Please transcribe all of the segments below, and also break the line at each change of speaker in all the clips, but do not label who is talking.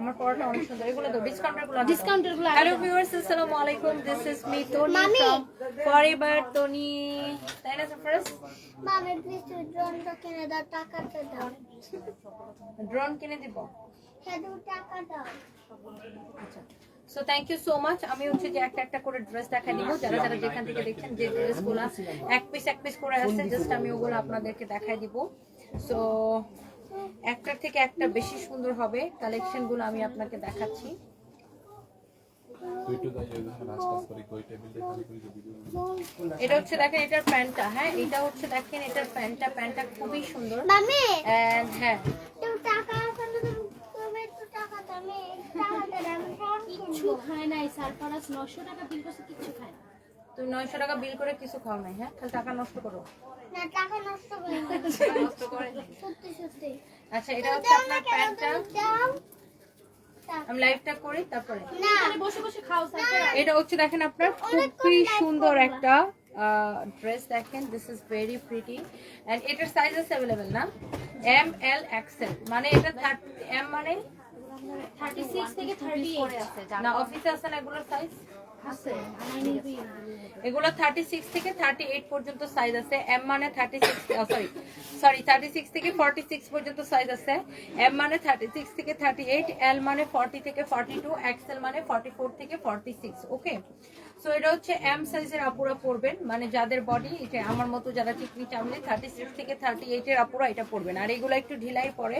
আমার পড়াটা অনেক সুন্দর। এগুলো তো
ডিসকাউন্টেরগুলো ডিসকাউন্টেরগুলো
হ্যালো ভিউয়ার্স আসসালামু আলাইকুম। দিস ইজ মি টনি
মামি।
ফ্রম ফরএভার টনি তাই না সারফরাজ
মামি প্লিজ ড্রোনটা কিনে দাও টাকাটা দাও।
ড্রোন কিনে দিব?
শুধু টাকা দাও।
আচ্ছা। So thank you so much আমি হচ্ছে যে একটা একটা করে ড্রেস দেখা দিব। যারা যারা যেখান থেকে দেখছেন যে ড্রেসগুলো এক পিস এক পিস করে আছে জাস্ট আমি ওগুলো আপনাদেরকে দেখাই দিব। সো একটার থেকে একটা বেশি সুন্দর হবে কালেকশন কালেকশনগুলো আমি আপনাকে দেখাচ্ছি। এটা হচ্ছে দেখেন এটার প্যান্টটা হ্যাঁ এটা হচ্ছে দেখেন এটার প্যান্টটা প্যান্টটা খুবই সুন্দর। হ্যাঁ।
কিচ্ছু খায় নাই সারফারাজ নশো টাকা বিল করছে কিচ্ছু খায় না।
তুমি নয়শো টাকা বিল করে কিছু খাও নাই হ্যাঁ? খালি টাকা নষ্ট করো।
না টাকা নষ্ট করে
নষ্ট করে
সত্যি সত্যি।
আচ্ছা এটা হচ্ছে আপনার প্যান্টটা। আমি লাইভটা করি তারপরে।
বসে বসে খাও
এটা হচ্ছে দেখেন আপনার খুবই সুন্দর একটা ড্রেস দেখেন। This is very pretty and এটার সাইজ আছে অ্যাভেলেবেল না? এম এল এক্সেল মানে এটা এম মানে?
থার্টি সিক্স থেকে থার্টি
না অফিসে আছে না এগুলোর সাইজ এগুলো থার্টি সিক্স থেকে থার্টি এইট পর্যন্ত সাইজ আছে। এম মানে thirty six sorry sorry thirty six থেকে ফর্টি সিক্স পর্যন্ত সাইজ আছে। এম মানে থার্টি সিক্স থেকে থার্টি এইট এল মানে ফর্টি থেকে ফর্টি টু এক্সেল মানে ফর্টি ফোর থেকে ফর্টি সিক্স ওকে সো এটা হচ্ছে এম সাইজের আপুরা পরবেন। মানে যাদের বডি এটা আমার মতো যারা চিকনি চামড়ি থার্টি সিক্স থেকে থার্টি এইটের আপুরা এটা পরবেন। আর এগুলো একটু ঢিলাই পরে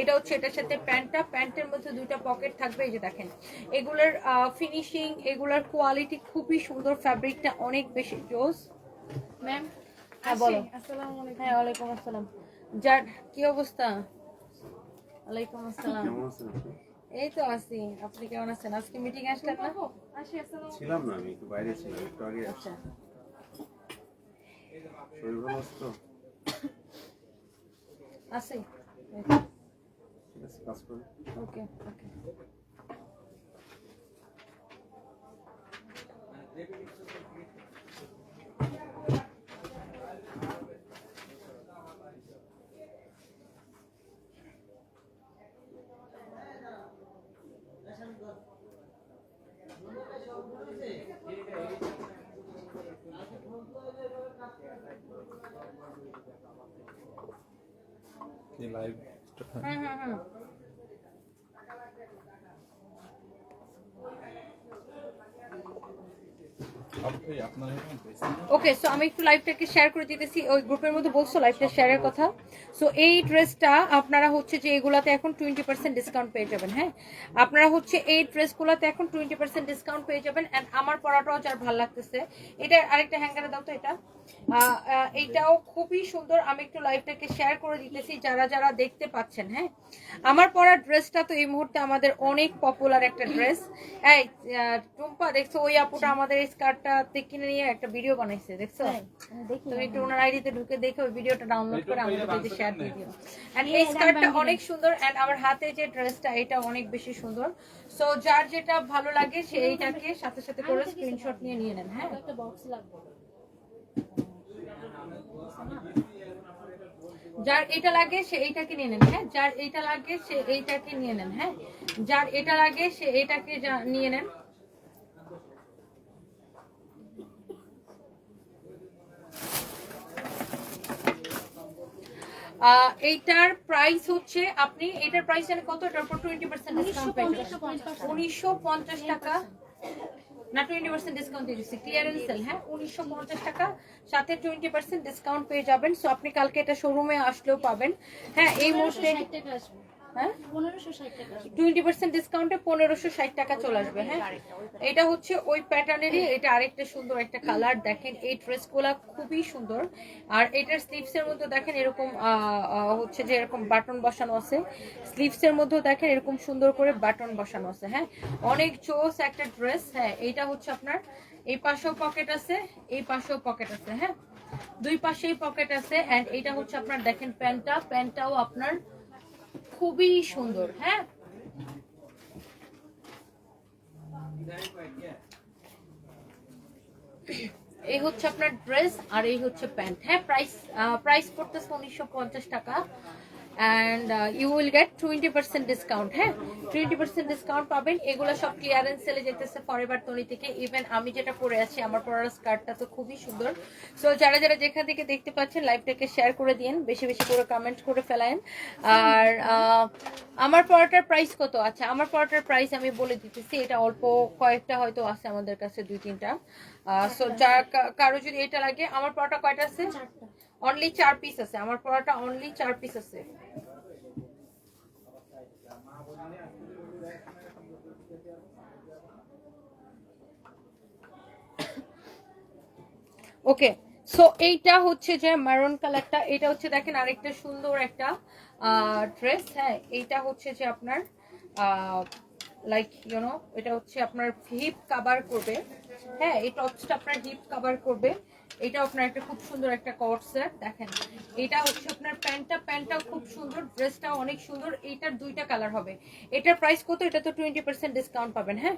এটা হচ্ছে এটার সাথে প্যান্টটা। প্যান্টের মধ্যে দুইটা পকেট থাকবে এই যে দেখেন। এগুলোর ফিনিশিং এগুলোর কোয়ালিটি খুবই সুন্দর ফ্যাব্রিকটা অনেক বেশি। জোস? ম্যাম হ্যাঁ বলো। হ্যাঁ ওয়ালাইকুম আসসালাম। যার কি অবস্থা? ওয়ালাইকুম আসসালাম। এই তো আছি। আপনি কেমন আছেন? আজকে মিটিং আসলেন না?
ছিলাম না আমি একটু বাইরে ছিলাম একটু আগে
আচ্ছা।
শরীর ভালো আছে তো?
আছে।
ঠিক আছে কাজ করুন
ওকে ওকে।
লাইভ
হুম হুম হুম
আপনি আপনার এখানে পেয়েছেন না?
ওকে সো আমি একটু লাইভটাকে শেয়ার করে দিতেছি। ওই গ্রুপের মধ্যে বলছো লাইভটা শেয়ারের কথা। সো এই ড্রেসটা আপনারা হচ্ছে যে এগুলাতে এখন টোয়েন্টি পার্সেন্ট ডিসকাউন্ট পেয়ে যাবেন হ্যাঁ? আপনারা হচ্ছে এই ড্রেসগুলোতে এখন টোয়েন্টি পার্সেন্ট ডিসকাউন্ট পেয়ে যাবেন। অ্যান্ড আমার পরাটাও যার ভালো লাগতেছে। এটা আরেকটা হ্যাঙ্গারে দাও তো এটা। এইটাও খুবই সুন্দর। আমি একটু লাইভটাকে শেয়ার করে দিতেছি যারা যারা দেখতে পাচ্ছেন হ্যাঁ? আমার পরা ড্রেসটা তো এই মুহূর্তে আমাদের অনেক পপুলার একটা ড্রেস এই টুম্পা, দেখছ ওই আপুটা আমাদের এই স্কার্টটা কিনে নিয়ে একটা ভিডিও বানাইছে দেখছ? তুমি একটু ওনার আইডিতে ঢুকে দেখে ভিডিওটা ডাউনলোড করে আমাদের পেজে শেয়ার করে দিও। এন্ড এই স্কার্টটা অনেক সুন্দর এন্ড আমার হাতে যে ড্রেসটা এটা অনেক বেশি সুন্দর। সো যার যেটা ভালো লাগে সে এইটাকে সাথে সাথে করে স্ক্রিনশট নিয়ে নিয়ে নেন হ্যাঁ।
একটা বক্স লাগবে।
যার এটা লাগে সে এইটাকে নিয়ে নেন হ্যাঁ। যার এইটা লাগে সে এইটাকে নিয়ে নেন হ্যাঁ। যার এটা লাগে সে এটাকে নিয়ে নেন। এইটার প্রাইস হচ্ছে আপনি এটার প্রাইস জানেন কত? এটার উপর টোয়েন্টি পার্সেন্ট ডিসকাউন্ট উনিশশো পঞ্চাশ টাকা। না টোয়েন্টি পার্সেন্ট ডিসকাউন্ট দিয়ে দিচ্ছি। ক্লিয়ারেন্স সেল হ্যাঁ? উনিশশো পঞ্চাশ টাকা। সাথে টোয়েন্টি পার্সেন্ট ডিসকাউন্ট পেয়ে যাবেন। সো আপনি কালকে এটা শোরুমে আসলেও পাবেন। হ্যাঁ এই মুহূর্তে হ্যাঁ?
পনেরোশো ষাট টাকা।
টোয়েন্টি পার্সেন্ট ডিসকাউন্টে পনেরোশো ষাট টাকা চলে আসবে হ্যাঁ? এটা হচ্ছে ওই প্যাটার্নেরই এটা আরেকটা সুন্দর একটা কালার দেখেন এই ড্রেসগুলা খুবই সুন্দর। আর এটার স্লিভস মধ্যে দেখেন এরকম আহ, আহ, হচ্ছে যে এরকম বাটন বসানো আছে। স্লিভস মধ্যেও দেখেন এরকম সুন্দর করে বাটন বসানো আছে হ্যাঁ? অনেক চোস একটা ড্রেস হ্যাঁ? এইটা হচ্ছে আপনার এই পাশেও পকেট আছে এই পাশেও পকেট আছে হ্যাঁ? দুই পাশেই পকেট আছে এন্ড এইটা হচ্ছে আপনার দেখেন প্যান্টটা। প্যান্টটাও আপনার খুবই সুন্দর হ্যাঁ। এই হচ্ছে আপনার ড্রেস আর এই হচ্ছে প্যান্ট হ্যাঁ প্রাইস প্রাইস পড়তেছে উনিশশো পঞ্চাশ টাকা। And you will get twenty percent discount হ্যাঁ? টোয়েন্টি পার্সেন্ট ডিসকাউন্ট পাবেন। এগুলো সব ক্লিয়ারেন্স সেলে যেতেছে ফরেভার তনি থেকে। ইভেন আমি যেটা পরে আছি, আমার পরার স্কার্টটা তো খুবই সুন্দর। সো যারা যারা যেখান থেকে দেখতে পাচ্ছেন লাইভটাকে শেয়ার করে দিন বেশি বেশি করে কমেন্ট করে ফেলায়েন। আর আমার পরাটার প্রাইস কত? আচ্ছা আমার পরাটার প্রাইস আমি বলে দিতেছি। এটা অল্প কয়েকটা হয়তো আছে আমাদের কাছে, দুই তিনটা। সো যা কারও যদি এটা লাগে, আমার পরাটা কয়টা আছে? অনলি চার পিস আছে। আমার পরাটা অনলি চার পিস আছে। ওকে সো এইটা হচ্ছে যে মারুন কালারটা এটা হচ্ছে দেখেন আরেকটা সুন্দর একটা ড্রেস হ্যাঁ এইটা হচ্ছে যে আপনার লাইক ইউনো এটা হচ্ছে আপনার হিপ কাভার করবে। হ্যাঁ এই টপসটা আপনার হিপ কাভার করবে। এটা আপনার একটা খুব সুন্দর একটা কট সেট দেখেন। এটা হচ্ছে আপনার প্যান্টটা, প্যান্টটাও খুব সুন্দর ড্রেসটাও অনেক সুন্দর, এইটার দুইটা কালার হবে। এটার প্রাইস কত? এটা তো টোয়েন্টি পার্সেন্ট ডিসকাউন্ট পাবেন হ্যাঁ?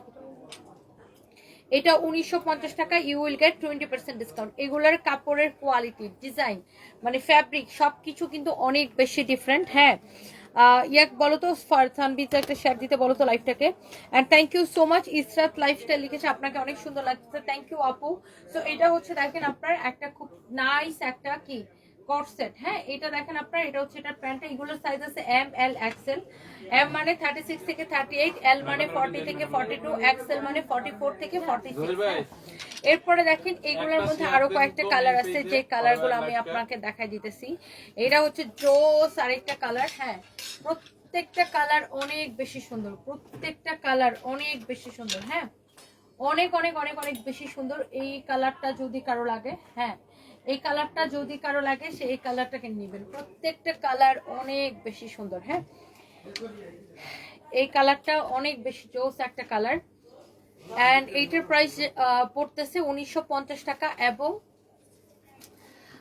এটা উনিশশো পঞ্চাশ টাকা you will get twenty percent discount এগুলোর কাপড়ের কোয়ালিটি ডিজাইন মানে ফ্যাব্রিক সবকিছু কিন্তু অনেক বেশি ডিফারেন্ট হ্যাঁ? ইয়াক বলো তো সানবিতে একটা শেয়ার দিতে বলো তো লাইফটাকে and thank you so much Israt lifestyle লিখেছে, আপনাকে অনেক সুন্দর লাগছে। থ্যাংক ইউ আপু। সো এটা হচ্ছে দেখেন আপনার একটা খুব নাইস একটা কি? কট সেট হ্যাঁ? এটা দেখেন আপনার এটা হচ্ছে এটার প্যান্টটা এগুলোর সাইজ আছে এম এল এক্সেল এম মানে থার্টি সিক্স থেকে থার্টি এইট এল মানে ফর্টি থেকে ফর্টি টু এক্সেল মানে ফর্টি ফোর থেকে ফর্টি সিক্স এরপরে দেখেন এগুলোর মধ্যে আরও কয়েকটা কালার আছে যে কালারগুলো আমি আপনাকে দেখাই দিতেছি। এটা হচ্ছে জোস আরেকটা কালার হ্যাঁ? প্রত্যেকটা কালার অনেক বেশি সুন্দর প্রত্যেকটা কালার অনেক বেশি সুন্দর হ্যাঁ? অনেক অনেক অনেক অনেক বেশি সুন্দর এই কালারটা যদি কারও লাগে হ্যাঁ? এই কালারটা যদি কারও লাগে, সে এই কালারটাকে নেবেন। প্রত্যেকটা কালার অনেক বেশি সুন্দর হ্যাঁ? এই কালারটা অনেক বেশি জোস একটা কালার। অ্যান্ড এইটার প্রাইস পড়তেছে উনিশশো পঞ্চাশ টাকা এবং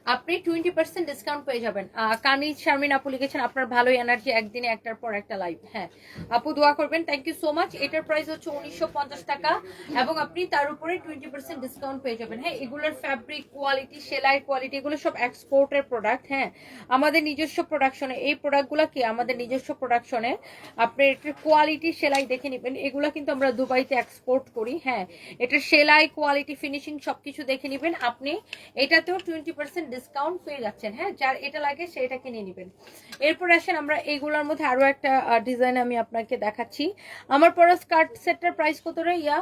আপনি টোয়েন্টি পার্সেন্ট ডিসকাউন্ট পেয়ে যাবেন। কানিজ, শারমিন আপু লিখেছেন, আপনার ভালোই এনার্জি একদিনে একটার পর একটা লাইভ হ্যাঁ আপু দোয়া করবেন। থ্যাংক ইউ সো মাচ এটার প্রাইস হচ্ছে উনিশশো টাকা এবং আপনি তার উপরে টোয়েন্টি পার্সেন্ট ডিসকাউন্ট পেয়ে যাবেন। হ্যাঁ এগুলোর ফ্যাব্রিক কোয়ালিটি সেলাই কোয়ালিটি এগুলো সব এক্সপোর্টের প্রোডাক্ট হ্যাঁ আমাদের নিজস্ব প্রোডাকশনে এই প্রোডাক্টগুলো কি? আমাদের নিজস্ব প্রোডাকশনে আপনি এটার কোয়ালিটি সেলাই দেখে নেবেন। এগুলো কিন্তু আমরা দুবাইতে এক্সপোর্ট করি। হ্যাঁ এটার সেলাই কোয়ালিটি ফিনিশিং সবকিছু দেখে নেবেন। আপনি এটাতেও টোয়েন্টি পার্সেন্ট ডিসকাউন্ট পেয়ে যাচ্ছেন। হ্যাঁ যার এটা লাগে সে এটা কিনে নেবেন। এরপর আসেন আমরা এইগুলোর মধ্যে আরও একটা ডিজাইন আমি আপনাকে দেখাচ্ছি। আমার পরা স্কার্ট সেটটার প্রাইস কত রে ইয়া?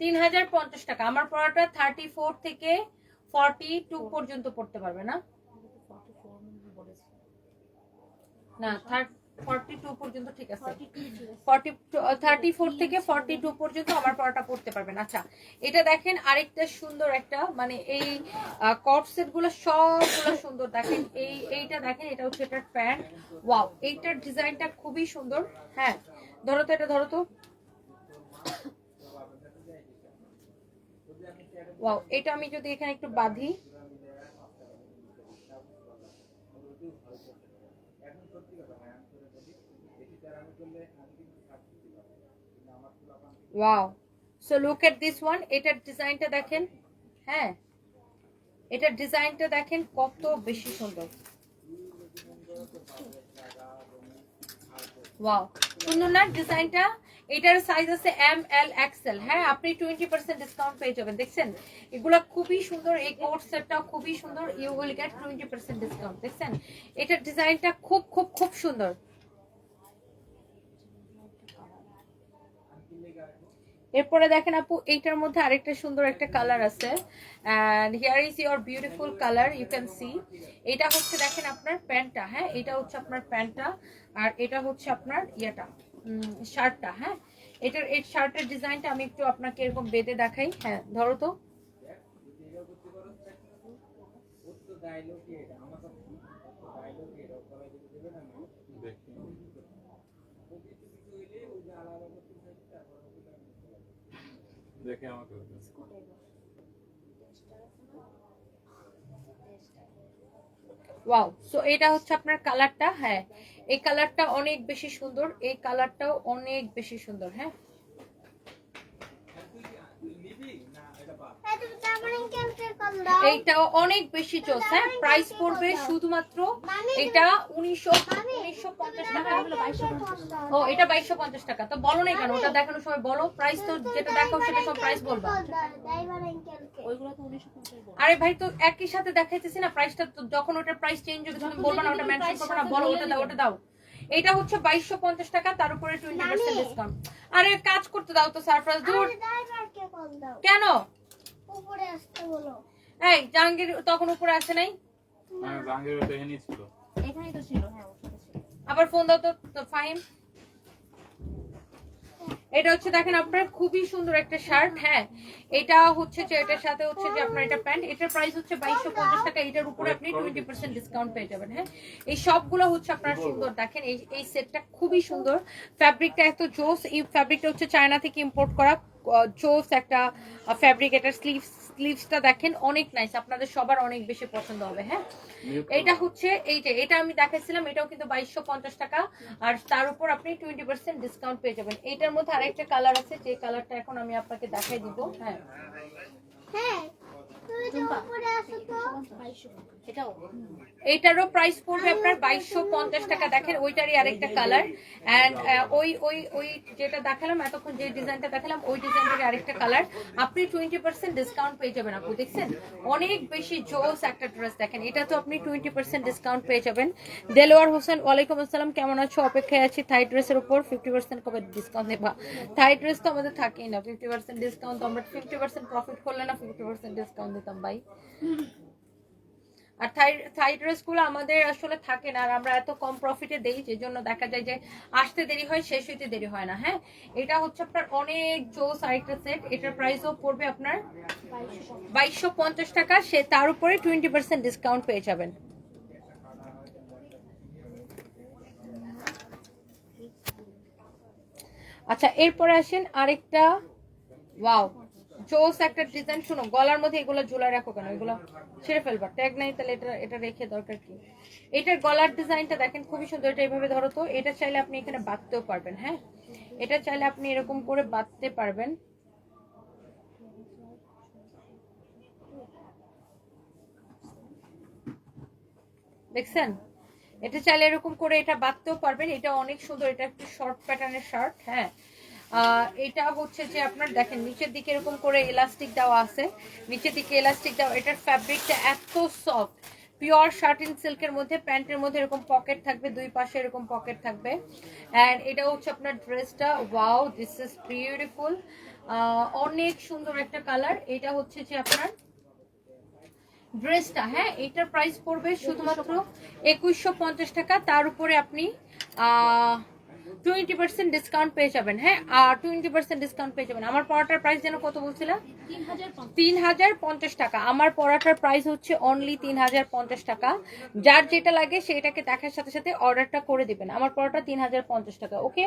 তিন হাজার পঞ্চাশ
টাকা। আমার পরাটা থার্টি ফোর থেকে ফর্টি টু পর্যন্ত পড়তে পারবে না? না থার্টি আচ্ছা, মানে এই এইটা দেখেন এটা হচ্ছে এটার প্যান্ট। ওয়াও এইটার ডিজাইনটা খুবই সুন্দর। হ্যাঁ ধরো তো এটা ধরো তো। ওয়াও এটা আমি যদি এখানে একটু বাঁধি। Wow so look at this one এটার ডিজাইনটা দেখেন। হ্যাঁ। এটার ডিজাইনটা দেখেন কত বেশি সুন্দর। ওয়াও সুন্দর না ডিজাইনটা এটার সাইজ আছে এম এল এক্সেল হ্যাঁ আপনি টোয়েন্টি পার্সেন্ট ডিসকাউন্ট পেয়ে যাবেন, দেখছেন? এগুলো খুবই সুন্দর, এই কোট সেটটাও খুবই সুন্দর। You will get twenty percent discount দেখছেন? এটার ডিজাইনটা খুব খুব খুব সুন্দর। এরপরে দেখেন আপু, এইটার মধ্যে আরেকটা সুন্দর একটা কালার আছে। And here is your beautiful colour you can see এটা হচ্ছে দেখেন আপনার প্যান্টটা হ্যাঁ? এটা হচ্ছে আপনার প্যান্টটা, আর এটা হচ্ছে আপনার ইয়েটা শার্টটা হ্যাঁ? এটার, এই শার্টের ডিজাইনটা আমি একটু আপনাকে এরকম বেঁধে দেখাই। হ্যাঁ ধরো তো।
দেখে আমাকে বলবেন।
ওয়াও সো এটা হচ্ছে আপনার কালারটা হ্যাঁ। এই কালারটা অনেক বেশি সুন্দর এই কালারটাও অনেক বেশি সুন্দর হ্যাঁ।
এই তুমি দাম আমার আঙ্কেলকে কল দাও
এইটাও অনেক বেশি হ্যাঁ প্রাইস পড়বে শুধুমাত্র এটা উনিশশো উনিশশো পঞ্চাশ টাকা। ও এটা বাইশশো পঞ্চাশ টাকা। তো বলো না কেন ওটা দেখানোর সময় বলো। প্রাইস তো যেটা দেখাও সেটা সব প্রাইস বলবা। আরে ভাই তো একই সাথে দেখাইতেছি না প্রাইসটা তো যখন ওটার প্রাইস চেঞ্জ হবে তুমি বলবা না ওটা মেনশন করবে না বলো ওটা দাও ওটা দাও। এটা হচ্ছে বাইশশো পঞ্চাশ টাকা তার উপরে টোয়েন্টি পার্সেন্ট ডিসকাউন্ট আরে কাজ করতে দাও তো সারপ্রাইজ দূর কেন?
উপরে আসতে বলো।
এই জাহাঙ্গীর তখন উপরে আসে নাই?
হ্যাঁ জাহাঙ্গীর তো এখানেই ছিল।
এখানেই তো ছিল হ্যাঁ
আবার ফোন দাও তো তো ফাহিম। এটা হচ্ছে দেখেন আপনার খুবই সুন্দর একটা শার্ট হ্যাঁ। এটা হচ্ছে যে এটার সাথে হচ্ছে যে আপনার এটা প্যান্ট এটার প্রাইস হচ্ছে বাইশশো পঞ্চাশ টাকা এটার উপরে আপনি টোয়েন্টি পার্সেন্ট ডিসকাউন্ট পেয়ে যাবেন হ্যাঁ। এই সবগুলো হচ্ছে আপনার সুন্দর দেখেন এই এই সেটটা খুবই সুন্দর। ফ্যাব্রিকটা এত জোস এই ফ্যাব্রিকটা হচ্ছে চায়না থেকে ইম্পোর্ট করা। জোস একটা ফ্যাব্রিক এটার স্লিভস স্লিভসটা দেখেন অনেক নাইস আপনাদের সবার অনেক বেশি পছন্দ হবে হ্যাঁ? এটা হচ্ছে এই যে এটা আমি দেখাচ্ছিলাম এটাও কিন্তু বাইশশো পঞ্চাশ টাকা। আর তার উপর আপনি টোয়েন্টি পার্সেন্ট ডিসকাউন্ট পেয়ে যাবেন। এইটার মধ্যে আরেকটা কালার আছে যে কালারটা এখন আমি আপনাকে দেখাই দিব হ্যাঁ?
হ্যাঁ
এইটারও প্রাইস পড়বে আপনার বাইশশো পঞ্চাশ টাকা। দেখেন ওইটারই আরেকটা কালার অ্যান্ড ওই ওই ওই যেটা দেখালাম, এতক্ষণ যে ডিজাইনটা দেখালাম, ওই ডিজাইনটারই আরেকটা কালার আপনি টোয়েন্টি পার্সেন্ট ডিসকাউন্ট পেয়ে যাবেন আপু, দেখছেন? অনেক বেশি জোস একটা ড্রেস দেখেন। এটা তো আপনি টোয়েন্টি পার্সেন্ট ডিসকাউন্ট পেয়ে যাবেন। দেলোয়ার হোসেন, ওয়ালাইকুম আসসালাম, কেমন আছো? অপেক্ষায় আছি থাই ড্রেসের উপর। ফিফটি পার্সেন্ট কবে ডিসকাউন্ট দেবা থাই ড্রেস তো আমাদের থাকেই না। ফিফটি পার্সেন্ট ডিসকাউন্ট তো আমরা ফিফটি পার্সেন্ট প্রফিট করলে না ফিফটি পার্সেন্ট ডিসকাউন্ট দিতাম ভাই। আর থাই থাই আমাদের আসলে থাকে না, আর আমরা এত কম প্রফিটে দেই যে জন্য দেখা যায় যে আসতে দেরি হয়, শেষ হইতে দেরি হয় না হ্যাঁ? এটা হচ্ছে আপনার অনেক জোস আরেকটা সেট এটার প্রাইসও পড়বে আপনার বাইশশো পঞ্চাশ টাকা, সে তার উপরে টোয়েন্টি পার্সেন্ট ডিসকাউন্ট পেয়ে যাবেন। আচ্ছা এরপরে আসেন আরেকটা ওয়াও জোস একটা ডিজাইন, শুনো, গলার মধ্যে এগুলো ঝুলাই রাখো কেন? এগুলো ছেড়ে ফেলবা। ট্যাগ নাই তাহলে এটা এটা রেখে দরকার কি? এটার গলার ডিজাইনটা দেখেন, খুবই সুন্দর। এটা এইভাবে ধরো তো, এটা চাইলে আপনি এখানে বাঁধতেও পারবেন হ্যাঁ? এটা চাইলে আপনি এরকম করে বাঁধতে পারবেন। দেখছেন? এটা চাইলে এরকম করে এটা বাঁধতেও পারবেন। এটা অনেক সুন্দর, এটা একটু শর্ট প্যাটার্নের শার্ট হ্যাঁ? এটা হচ্ছে যে আপনার দেখেন, নিচের দিকে এরকম করে এলাস্টিক দেওয়া আছে। নিচের দিকে এলাস্টিক দেওয়া, এটার ফ্যাব্রিকটা এত সফট পিওর শার্টিন সিল্কের মধ্যে, প্যান্টের মধ্যে এরকম পকেট থাকবে, দুই পাশে এরকম পকেট থাকবে। অ্যান্ড এটা হচ্ছে আপনার ড্রেসটা ওয়াও দিস ইজ বিউটিফুল অনেক সুন্দর একটা কালার এটা হচ্ছে যে আপনার ড্রেসটা হ্যাঁ এটার প্রাইস পড়বে শুধুমাত্র একুশশো টাকা। তার উপরে আপনি টোয়েন্টি পার্সেন্ট ডিসকাউন্ট পেয়ে যাবেন হ্যাঁ? আর টোয়েন্টি পার্সেন্ট ডিসকাউন্ট পেয়ে যাবেন। আমার পরোটার প্রাইস যেন কত বলছিলাম?
তিন হাজার পঞ্চাশ।
তিন হাজার পঞ্চাশ টাকা। আমার পরোটার প্রাইস হচ্ছে অনলি তিন হাজার পঞ্চাশ টাকা। যার যেটা লাগে সেটাকে দেখার সাথে সাথে অর্ডারটা করে দিবেন। আমার পরোটা তিন হাজার পঞ্চাশ টাকা ওকে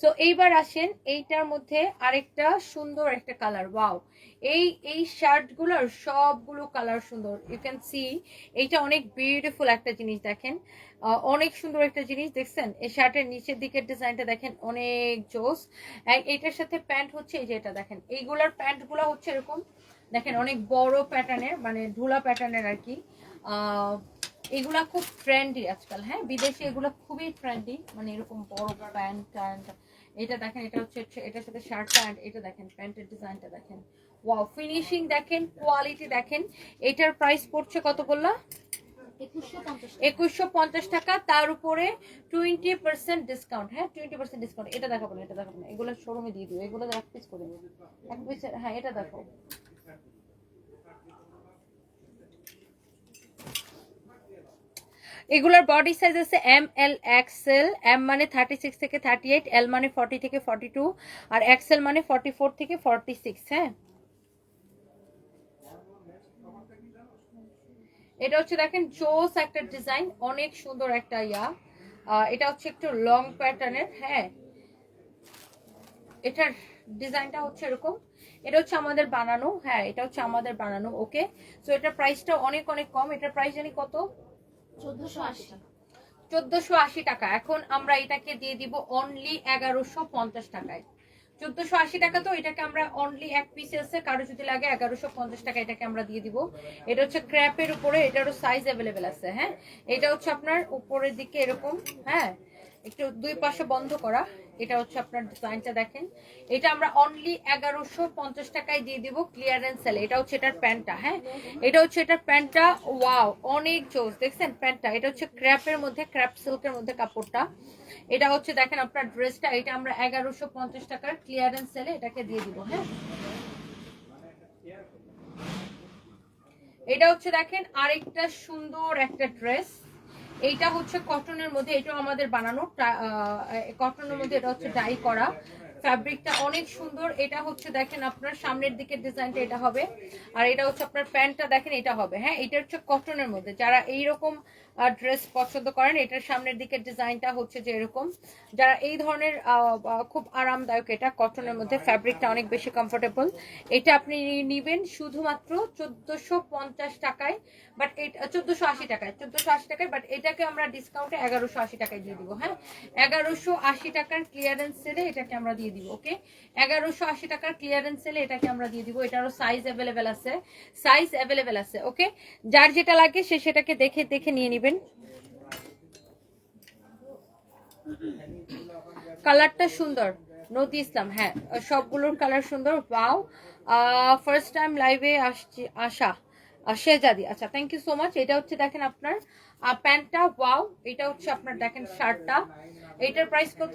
সো এইবার আসেন, এইটার মধ্যে আরেকটা সুন্দর একটা কালার ওয়াও এই এই শার্টগুলোর সবগুলো কালার সুন্দর। ইউ ক্যান সি এইটা অনেক বিউটিফুল একটা জিনিস দেখেন। অনেক সুন্দর একটা জিনিস, দেখছেন? এই শার্টের নিচের দিকের ডিজাইনটা দেখেন, অনেক জোস। এইটার সাথে প্যান্ট হচ্ছে, এই যে এটা দেখেন। এইগুলার প্যান্টগুলো হচ্ছে এরকম, দেখেন, অনেক বড় প্যাটার্নের মানে ঢোলা প্যাটার্নের আর কি। এগুলা খুব ট্রেন্ডি আজকাল হ্যাঁ? বিদেশে এগুলো খুবই ট্রেন্ডি মানে এরকম বড় প্যান্ট ট্যান্ট এটা দেখেন, এটা হচ্ছে এটার সাথে শার্ট প্যান্ট এটা দেখেন, প্যান্টের ডিজাইনটা দেখেন। ওয়াও ফিনিশিং দেখেন কোয়ালিটি দেখেন। এটার প্রাইস পড়ছে কত বললা?
একুশশো পঞ্চাশ
টাকা। তার উপরে টোয়েন্টি পার্সেন্ট ডিসকাউন্ট হ্যাঁ টোয়েন্টি পার্সেন্ট ডিসকাউন্ট এটা দেখাবো না, এটা দেখাবো না। এগুলো শোরুমে দিয়ে দিও। এগুলো এক পিস করে দিও। এক পিস হ্যাঁ এটা দেখো এগুলোর বডি সাইজ আছে এম এল এক্সেল এম মানে থার্টি সিক্স থেকে থার্টি এইট এল মানে ফর্টি থেকে ফর্টি টু আর এক্সেল মানে ফর্টি ফোর থেকে ফর্টি সিক্স হ্যাঁ? এটা হচ্ছে দেখেন জোস একটা ডিজাইন অনেক সুন্দর একটা ইয়া। এটা হচ্ছে একটু লং প্যাটার্নের হ্যাঁ? এটার ডিজাইনটা হচ্ছে এরকম। এটা হচ্ছে আমাদের বানানো হ্যাঁ এটা হচ্ছে আমাদের বানানো ওকে সো এটার প্রাইসটা অনেক অনেক কম। এটার প্রাইস জানি কত?
চোদ্দশো আশি
টাকা। এখন আমরা এটাকে দিয়ে দিব অনলি এগারোশো পঞ্চাশ টাকায়। চোদ্দশো আশি টাকা তো এটাকে আমরা অনলি এক পিস আছে, কারও যদি লাগে এগারোশো পঞ্চাশ টাকা এটাকে আমরা দিয়ে দিব। এটা হচ্ছে ক্র্যাপের উপরে, এটারও সাইজ অ্যাভেলেবেল আছে হ্যাঁ? এটা হচ্ছে আপনার উপরের দিকে এরকম হ্যাঁ? একটু দুই পাশে বন্ধ করা। এটা হচ্ছে আপনার ডিজাইনটা দেখেন। এটা আমরা অনলি এগারোশো পঞ্চাশ টাকায় দিয়ে দিব ক্লিয়ারেন্স সেলে এটা হচ্ছে এটার প্যান্টটা হ্যাঁ? এটা হচ্ছে এটার প্যান্টটা ওয়াও অনেক জোস। দেখছেন প্যান্টটা? এটা হচ্ছে ক্র্যাপের মধ্যে ক্র্যাপ সিল্কের মধ্যে কাপড়টা। এটা হচ্ছে দেখেন আপনার ড্রেসটা এটা আমরা এগারোশো পঞ্চাশ টাকার ক্লিয়ারেন্স সেলে এটাকে দিয়ে দিব হ্যাঁ? এটা হচ্ছে দেখেন আরেকটা সুন্দর একটা ড্রেস এইটা হচ্ছে কটনের মধ্যে এটাও আমাদের বানানো কটনের মধ্যে এটা হচ্ছে ডাই করা। ফ্যাব্রিকটা অনেক সুন্দর। এটা হচ্ছে দেখেন আপনার সামনের দিকে ডিজাইনটা এটা হবে। আর এটা হচ্ছে আপনার প্যান্টটা দেখেন এটা হবে হ্যাঁ? এটা হচ্ছে কটনের মধ্যে। যারা এইরকম ড্রেস পছন্দ করেন এটার সামনের দিকের ডিজাইনটা হচ্ছে যে এরকম। যারা এই ধরনের খুব আরামদায়ক এটা কটনের মধ্যে ফ্যাব্রিকটা অনেক বেশি কমফোর্টেবল এটা আপনি নিবেন শুধুমাত্র চোদ্দশো পঞ্চাশ টাকায় বাট এটা চোদ্দশো আশি টাকায়। চোদ্দশো আশি টাকায় বাট এটাকে আমরা ডিসকাউন্টে এগারোশো আশি টাকায় দিয়ে দিব হ্যাঁ? এগারোশো আশি টাকার ক্লিয়ারেন্স সেলে এটাকে আমরা দিয়ে দিব ওকে এগারোশো আশি টাকার ক্লিয়ারেন্স সেলে এটাকে আমরা দিয়ে দিব, এটারও সাইজ অ্যাভেলেবেল আছে সাইজ অ্যাভেলেবেল আছে ওকে যার যেটা লাগে সে সেটাকে দেখে দেখে নিয়ে নেবেন। কালারটা সুন্দর, নদী ইসলাম হ্যাঁ সবগুলোর কালার সুন্দর ওয়াও ফার্স্ট টাইম লাইভে আসছি আশা শেজাদি আচ্ছা থ্যাংক ইউ সো মাচ এটা হচ্ছে দেখেন আপনার প্যান্টটা ওয়াও এটা হচ্ছে আপনার দেখেন শার্টটা এটার প্রাইস কত?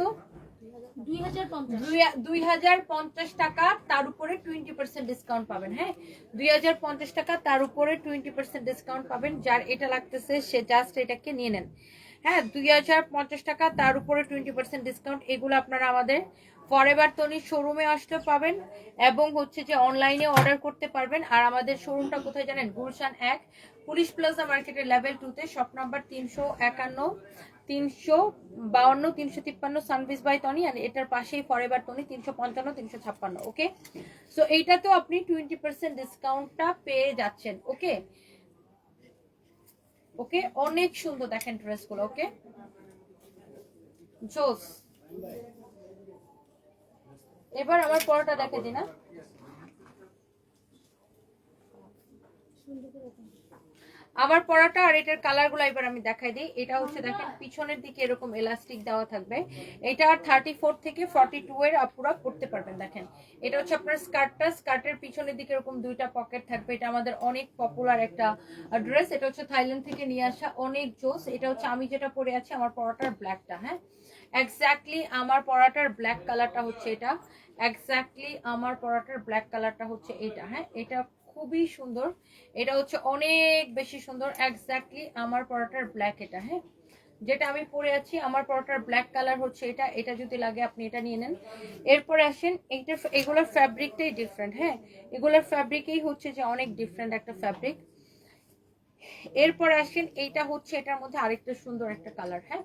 দুই হাজার পঞ্চাশ।
টাকা তার উপরে টোয়েন্টি পার্সেন্ট ডিসকাউন্ট পাবেন হ্যাঁ? দুই হাজার পঞ্চাশ টাকা তার উপরে টোয়েন্টি পার্সেন্ট ডিসকাউন্ট পাবেন, যার এটা লাগতেছে সে জাস্ট এটাকে নিয়ে নেন। হ্যাঁ দুই হাজার পঞ্চাশ টাকা তার উপরে টোয়েন্টি পার্সেন্ট ডিসকাউন্ট এগুলো আপনারা আমাদের ফরএভার তনি শোরুমে আসতে পাবেন এবং হচ্ছে যে অনলাইনে অর্ডার করতে পারবেন। আর আমাদের শোরুমটা কোথায় জানেন? গুলশান এক, পুলিশ প্লাজা মার্কেটের লেভেল টুতে শপ নাম্বার তিনশো একান্ন। তিনশো বাউন্ন, তিনশো তিপ্পান্ন সানভিস বাই টনি আর এটার পাশেই ফরএভার টনি, তিনশো পঞ্চান্ন, তিনশো ছাপ্পান্ন ওকে সো এইটাতেও আপনি টোয়েন্টি পার্সেন্ট ডিসকাউন্টটা পেয়ে যাচ্ছেন ওকে ওকে অনেক সুন্দর দেখেন ড্রেসগুলো ওকে জোস এবার আমার পরোটা দেখে দিন না। আমার পরাটা আর এটার কালারগুলো এবার আমি দেখাই দিই। এটা হচ্ছে দেখেন, পিছনের দিকে এরকম এলাস্টিক দেওয়া থাকবে। এটা থার্টি ফোর থেকে ফর্টি টু এর আপুরা করতে পারবেন, দেখেন। এটা হচ্ছে আপনার স্কার্টটা স্কার্টের পিছনের দিকে এরকম দুইটা পকেট থাকবে। এটা আমাদের অনেক পপুলার একটা ড্রেস এটা হচ্ছে থাইল্যান্ড থেকে নিয়ে আসা অনেক জোস। এটা হচ্ছে আমি যেটা পরে আছি, আমার পরাটার ব্ল্যাকটা হ্যাঁ? এক্স্যাক্টলি আমার পরাটার ব্ল্যাক কালারটা হচ্ছে এটা। এক্স্যাক্টলি আমার পরাটার ব্ল্যাক কালারটা হচ্ছে এটা হ্যাঁ? এটা খুবই সুন্দর। এটা হচ্ছে অনেক বেশি সুন্দর। এক্স্যাক্টলি আমার পরাটার ব্ল্যাক এটা হ্যাঁ? যেটা আমি পরে আছি, আমার পরাটার ব্ল্যাক কালার হচ্ছে এটা। এটা যদি লাগে আপনি এটা নিয়ে নেন। এরপরে আসেন এইটার এগুলোর ফ্যাব্রিকটাই ডিফারেন্ট হ্যাঁ? এগুলোর ফ্যাব্রিকেই হচ্ছে যে অনেক ডিফারেন্ট একটা ফ্যাব্রিক এরপর আসেন, এইটা হচ্ছে এটার মধ্যে আরেকটা সুন্দর একটা কালার হ্যাঁ?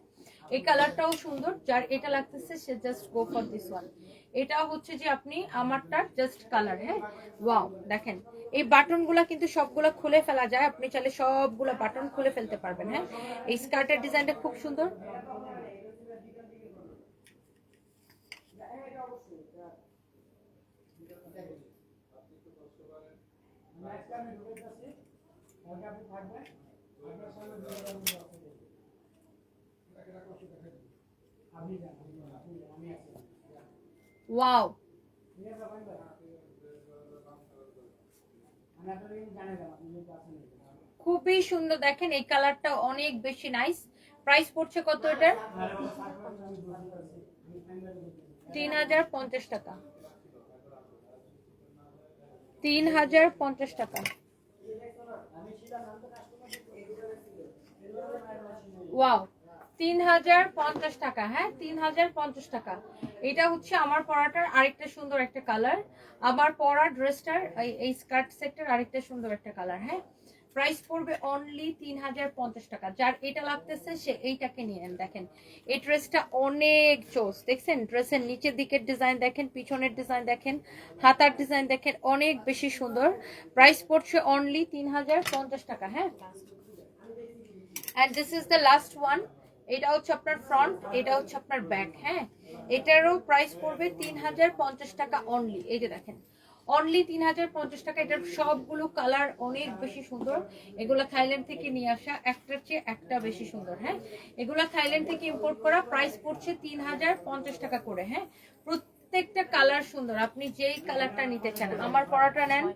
এই কালারটাও সুন্দর, যার এটা লাগতেছে সে just go for this one এটা হচ্ছে যে আপনি আমারটা জাস্ট কালার হ্যাঁ? ওয়াও দেখেন। এই বাটনগুলা কিন্তু সবগুলা খুলে ফেলা যায়। আপনি চাইলে সবগুলা বাটন খুলে ফেলতে পারবেন হ্যাঁ? এই স্কার্টের ডিজাইনটা খুব সুন্দর। ওয়াও খুবই সুন্দর দেখেন, এই কালারটা অনেক বেশি নাইস প্রাইস পড়ছে কত এটার? তিন হাজার পঞ্চাশ টাকা। তিন হাজার পঞ্চাশ টাকা। ওয়াও তিন হাজার পঞ্চাশ টাকা হ্যাঁ? তিন হাজার পঞ্চাশ টাকা। এটা হচ্ছে আমার পরাটার আরেকটা সুন্দর একটা কালার আমার পরা ড্রেসটার এই স্কার্ট সেটটার আরেকটা সুন্দর একটা কালার হ্যাঁ? প্রাইস পড়বে অনলি তিন হাজার পঞ্চাশ টাকা। যার লাগতেছে, সে এইটাকে নিয়ে দেখেন, এই ড্রেসটা অনেক দেখছেন? ড্রেসের নিচের দিকের ডিজাইন দেখেন, পিছনের ডিজাইন দেখেন, হাতার ডিজাইন দেখেন, অনেক বেশি সুন্দর। প্রাইস পড়ছে অনলি তিন হাজার পঞ্চাশ টাকা হ্যাঁ? দ্য লাস্ট ওয়ান এটা হচ্ছে আপনার ফ্রন্ট এটা হচ্ছে আপনার ব্যাক হ্যাঁ? এটারও প্রাইস পড়বে তিন হাজার পঞ্চাশ টাকা অনলি এই যে দেখেন। অনলি তিন হাজার পঞ্চাশ টাকা, এটার সবগুলো কালার অনেক বেশি সুন্দর। এগুলো থাইল্যান্ড থেকে নিয়ে আসা, একটার চেয়ে একটা বেশি সুন্দর হ্যাঁ? এগুলো থাইল্যান্ড থেকে ইম্পোর্ট করা প্রাইস পড়ছে তিন হাজার পঞ্চাশ টাকা করে হ্যাঁ? প্রত্যেকটা কালার সুন্দর, আপনি যেই কালারটা নিতে চান, আমার পরাটা নেন,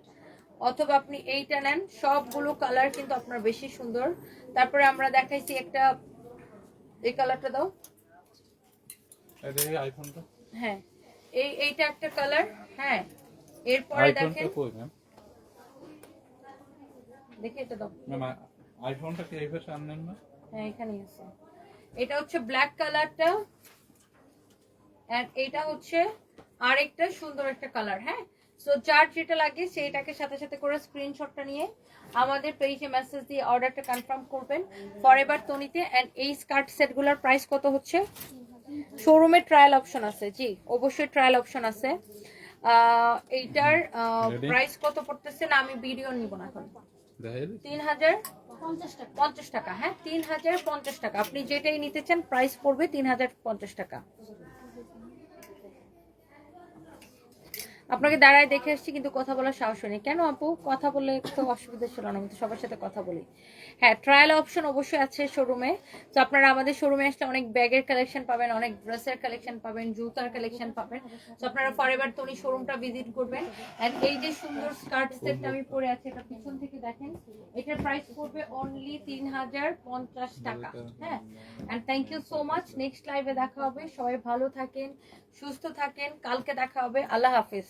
অথবা আপনি এইটা নেন, সবগুলো কালার কিন্তু আপনার বেশি সুন্দর। তারপরে আমরা দেখাইছি একটা এই কালারটা দাও।
আইফোনটা
হ্যাঁ। এই এইটা একটা কালার হ্যাঁ। এরপরে দেখেন। দেখে এটা দাও।
ম্যাম আইফোনটা কি এই পাশে আনলেন না?
হ্যাঁ এখানেই আছে। এটা হচ্ছে ব্ল্যাক কালারটা এন্ড এটা হচ্ছে আরেকটা সুন্দর একটা কালার হ্যাঁ। সো যার যেটা লাগে সেইটাকে সাথে সাথে করে স্ক্রিনশটটা নিয়ে আমাদের পেজে মেসেজ দিয়ে অর্ডারটা কনফার্ম করবেন। ফরএভার তনিতে অ্যান্ড এই স্কার্ট সেটগুলোর প্রাইস কত হচ্ছে? শোরুমে ট্রায়াল অপশন আছে জি অবশ্যই ট্রায়াল অপশন আছে। এইটার প্রাইস কত পড়তেছে না আমি ভিডিও নিব না এখন। তিন হাজার
পঞ্চাশ টাকা।
পঞ্চাশ টাকা হ্যাঁ তিন হাজার পঞ্চাশ টাকা। আপনি যেটাই নিতে চান প্রাইস পড়বে তিন হাজার পঞ্চাশ টাকা। আপনাকে দাঁড়ায় দেখে আসছি কিন্তু কথা বলার সাহস হয়নি। কেন আপু? কথা বলে তো অসুবিধা ছিল না আমি তো সবার সাথে কথা বলি। হ্যাঁ ট্রায়াল অপশন অবশ্যই আছে শোরুমে তো আপনারা আমাদের শোরুমে আসলে অনেক ব্যাগের কালেকশন পাবেন অনেক ড্রেসের কালেকশন পাবেন জুতার কালেকশন পাবেন। তো আপনারা ফরএভার তনি শোরুমটা ভিজিট করবেন। এন্ড এই যে সুন্দর স্কার্ট সেটটা আমি পরে আছি এটা পিছন থেকে দেখেন এটার প্রাইস পড়বে অনলি তিন হাজার পঞ্চাশ টাকা। হ্যাঁ? And thank you so much next লাইভে দেখা হবে। সবাই ভালো থাকেন। সুস্থ থাকেন কালকে দেখা হবে আল্লাহ হাফিজ।